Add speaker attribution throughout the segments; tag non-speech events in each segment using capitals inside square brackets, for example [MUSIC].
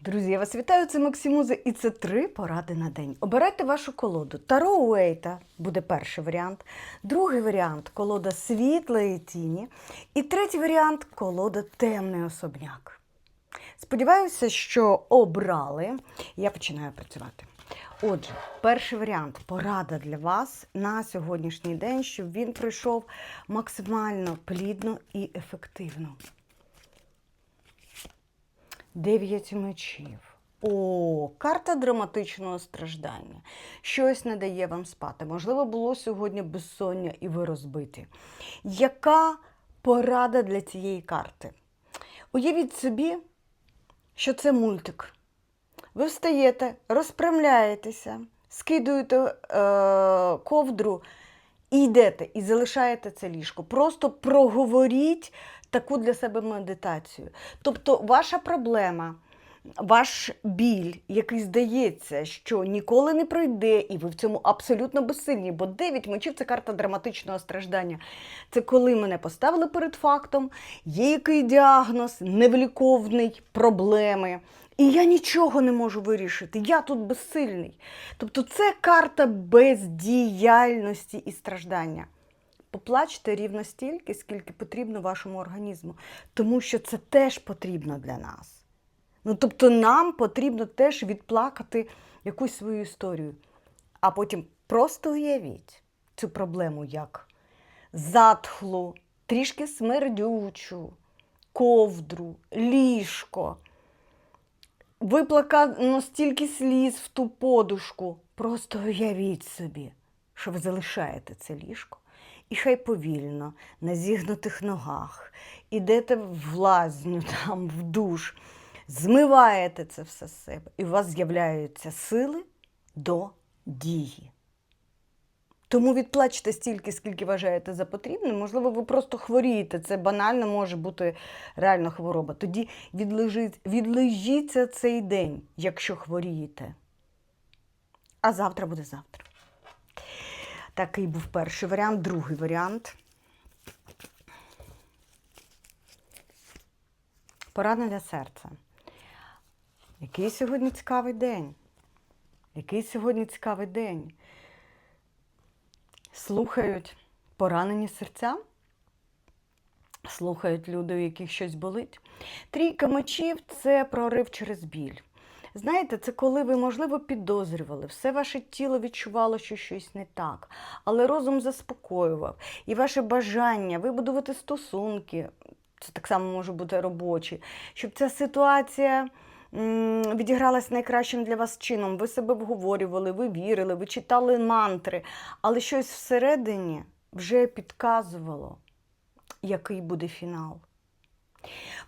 Speaker 1: Друзі, я вас вітаю, це Максимуза, і це три поради на день. Обирайте вашу колоду. Таро Уейта буде перший варіант, другий варіант колода світлої тіні. І третій варіант колода темний особняк. Сподіваюся, що обрали. Я починаю працювати. Отже, перший варіант порада для вас на сьогоднішній день, щоб він пройшов максимально плідно і ефективно. Дев'ять мечів. О, карта драматичного страждання. Щось не дає вам спати. Можливо, було сьогодні безсоння і ви розбиті. Яка порада для цієї карти? Уявіть собі, що це мультик. Ви встаєте, розправляєтеся, скидуєте е, ковдру і йдете, і залишаєте це ліжко. Просто проговоріть таку для себе медитацію. Тобто, ваша проблема, ваш біль, який здається, що ніколи не пройде, і ви в цьому абсолютно безсильні, бо 9 мечів це карта драматичного страждання. Це коли мене поставили перед фактом, є який діагноз, невліковний, проблеми. І я нічого не можу вирішити. Я тут безсильний. Тобто це карта бездіяльності і страждання. Поплачте рівно стільки, скільки потрібно вашому організму, тому що це теж потрібно для нас. Ну, тобто, нам потрібно теж відплакати якусь свою історію. А потім просто уявіть цю проблему як затхлу, трішки смердючу, ковдру, ліжко. Виплакано стільки сліз в ту подушку. Просто уявіть собі, що ви залишаєте це ліжко. І хай повільно, на зігнутих ногах, ідете в лазню, [LAUGHS] там, в душ, змиваєте це все з себе, і у вас з'являються сили до дії. Тому відплачте стільки, скільки вважаєте за потрібне. Можливо, ви просто хворієте. Це банально може бути реально хвороба. Тоді відлежіть, відлежіться цей день, якщо хворієте. А завтра буде завтра. Такий був перший варіант, другий варіант. Поранення серця. Який сьогодні цікавий день? Який сьогодні цікавий день? Слухають поранені серця, слухають люди, у яких щось болить. Трійка мечів це прорив через біль. Знаєте, це коли ви, можливо, підозрювали, все ваше тіло відчувало, що щось не так, але розум заспокоював. І ваше бажання вибудувати стосунки, це так само може бути робочі, щоб ця ситуація відігралась найкращим для вас чином. Ви себе вговорювали, ви вірили, ви читали мантри, але щось всередині вже підказувало, який буде фінал.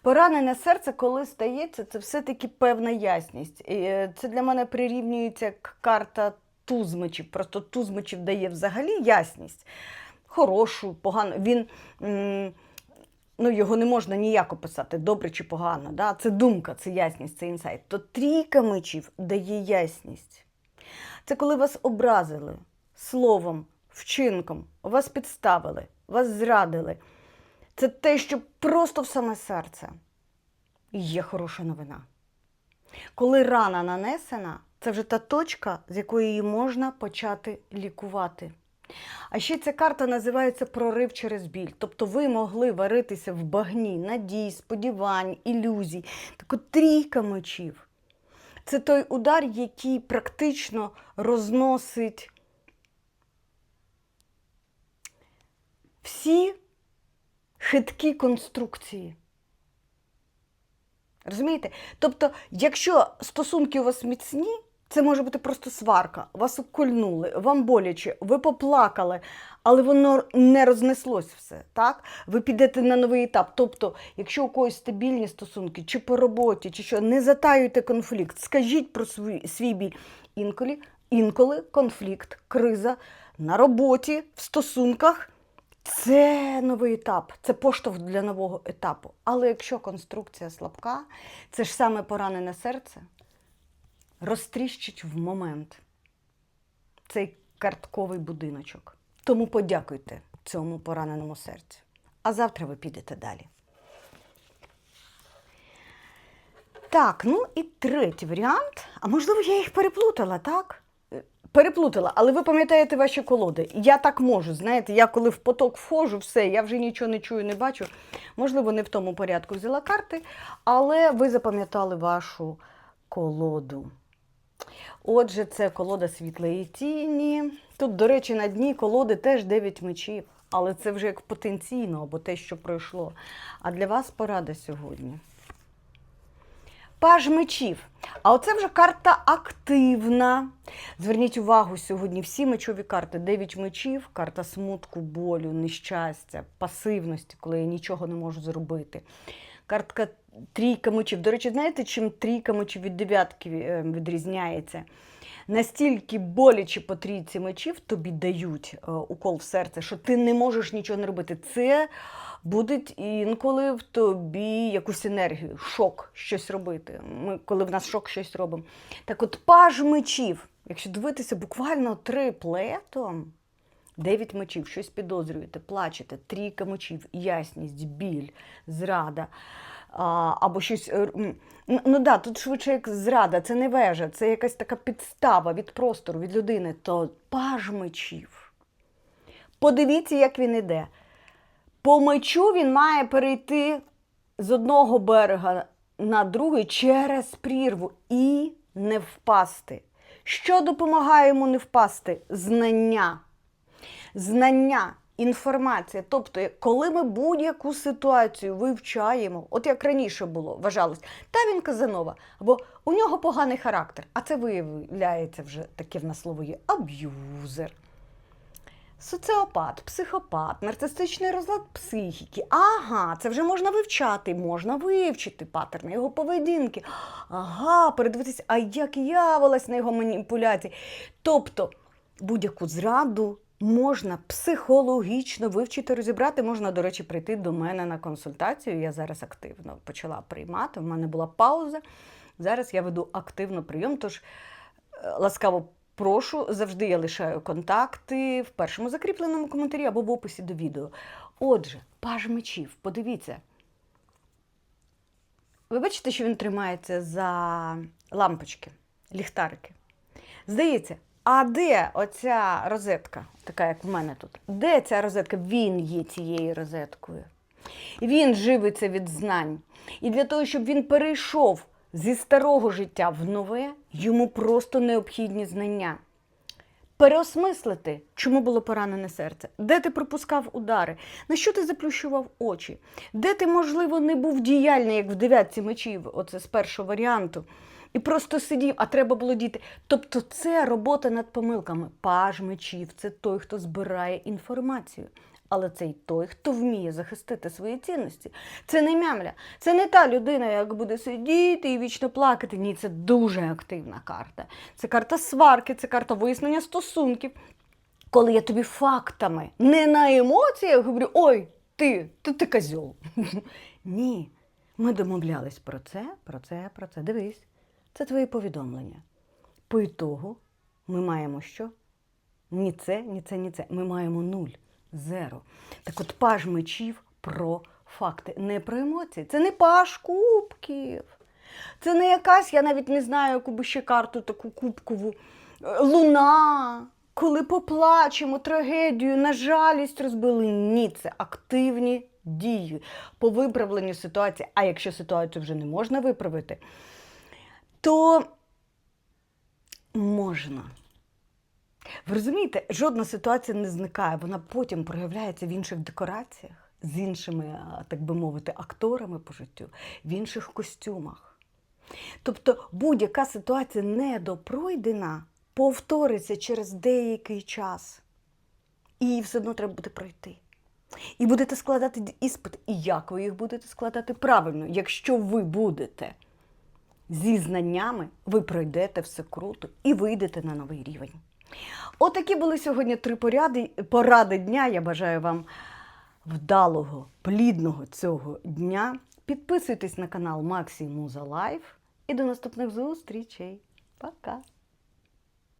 Speaker 1: Поранене серце, коли стається, це все-таки певна ясність. Е, це для мене прирівнюється як карта тузмичів. Просто тузмичів дає взагалі ясність. Хорошу, погану. Він, ну, його не можна ніяк описати, добре чи погано. Да? Це думка, це ясність, це інсайт. То трійка мечів дає ясність. Це коли вас образили словом, вчинком, вас підставили, вас зрадили. Це те, що просто в саме серце. Є хороша новина. Коли рана нанесена, це вже та точка, з якої її можна почати лікувати. А ще ця карта називається прорив через біль. Тобто ви могли варитися в багні надій, сподівань, ілюзій. Так от трійка мечів. Це той удар, який практично розносить всі хиткі конструкції. Розумієте? Тобто, якщо стосунки у вас міцні, це може бути просто сварка, вас укольнули, вам боляче, ви поплакали, але воно не рознеслось все. Так? Ви підете на новий етап. Тобто, якщо у когось стабільні стосунки, чи по роботі, чи що, не затаюйте конфлікт, скажіть про свій, свій біль. Інколи, інколи конфлікт, криза на роботі, в стосунках. Це новий етап, це поштовх для нового етапу. Але якщо конструкція слабка, це ж саме поранене серце розтріщить в момент цей картковий будиночок. Тому подякуйте цьому пораненому серцю. А завтра ви підете далі. Так, ну і третій варіант. А можливо, я їх переплутала, так? Е, Переплутала, але ви пам'ятаєте ваші колоди. Я так можу, знаєте, я коли в поток входжу, все, я вже нічого не чую, не бачу. Можливо, не в тому порядку взяла карти, але ви запам'ятали вашу колоду. Отже, це колода світлої тіні. Тут, до речі, на дні колоди теж 9 мечів, але це вже як потенційно або те, що пройшло. А для вас порада сьогодні. Паж мечів. А оце вже карта активна. Зверніть увагу сьогодні всі мечові карти. Дев'ять мечів, карта смутку, болю, нещастя, пасивності, коли я нічого не можу зробити. Картка трійка мечів. До речі, знаєте, чим трійка мечів від дев'ятки е, відрізняється? Настільки боляче по трійці мечів тобі дають е, укол в серце, що ти не можеш нічого не робити. Це буде інколи в тобі якусь енергію, шок щось робити. Ми, коли в нас шок щось робимо. Так от паж мечів, якщо дивитися буквально три плетом, дев'ять мечів, щось підозрюєте, плачете, трійка мечів, ясність, біль, зрада. А, або щось. е, Ну, ну да, тут швидше як зрада, це не вежа, це якась така підстава від простору, від людини. То паж мечів. Подивіться, як він іде. По мечу він має перейти з одного берега на другий через прірву і не впасти. Що допомагає йому не впасти? Знання. Знання, інформація. Тобто, коли ми будь-яку ситуацію вивчаємо, от як раніше було, вважалось, та він Казанова, або у нього поганий характер, а це виявляється вже таке в нас слово є аб'юзер. Соціопат, психопат, нарцистичний розлад психіки. Ага, це вже можна вивчати, можна вивчити паттерни його поведінки. Ага, передивитися, а як явилась на його маніпуляції. Тобто будь-яку зраду можна психологічно вивчити, розібрати. Можна, до речі, прийти до мене на консультацію. Я зараз активно почала приймати. У мене була пауза. Зараз я веду активно прийом, тож е, ласкаво прошу, завжди я лишаю контакти в першому закріпленому коментарі або в описі до відео. Отже, паж мечів, подивіться. Ви бачите, що він тримається за лампочки, ліхтарики. Здається, а де оця розетка, така як в мене тут? Де ця розетка? Він є цією розеткою. Він живиться від знань. І для того, щоб він перейшов зі старого життя в нове, йому просто необхідні знання. Переосмислити, чому було поранене серце, де ти пропускав удари, на що ти заплющував очі, де ти, можливо, не був діяльний, як в дев'ятці мечів, оце з першого варіанту, і просто сидів, а треба було діти. Тобто це робота над помилками. Паж мечів це той, хто збирає інформацію. Але це й той, хто вміє захистити свої цінності. Це не мямля, це не та людина, як буде сидіти і вічно плакати. Ні, це дуже активна карта. Це карта сварки, це карта вияснення стосунків. Коли я тобі фактами, не на емоціях говорю, ой, ти, ти, ти козьол. [LAUGHS] Ні. Ми домовлялись про це, про це, про це. Дивись, це твої повідомлення. По ітогу ми маємо що? Ні це, ні це, ні це. Ми маємо нуль, зеро. Так от паж мечів про факти, не про емоції. Це не паж кубків. Це не якась, я навіть не знаю, яку би ще карту таку кубкову. Е, Луна. Коли поплачемо трагедію, на жалість розбили. Ні, це активні дії по виправленню ситуації. А якщо ситуацію вже не можна виправити, то можна. Ви розумієте, жодна ситуація не зникає, вона потім проявляється в інших декораціях, з іншими, так би мовити, акторами по життю, в інших костюмах. Тобто будь-яка ситуація недопройдена повториться через деякий час. І її все одно треба буде пройти. І будете складати іспит. І як ви їх будете складати правильно, якщо ви будете зі знаннями, ви пройдете все круто і вийдете на новий рівень. Отакі були сьогодні три поряди, поради дня. Я бажаю вам вдалого, плідного цього дня. Підписуйтесь на канал Максі Муза Лайф і до наступних зустрічей. Пока!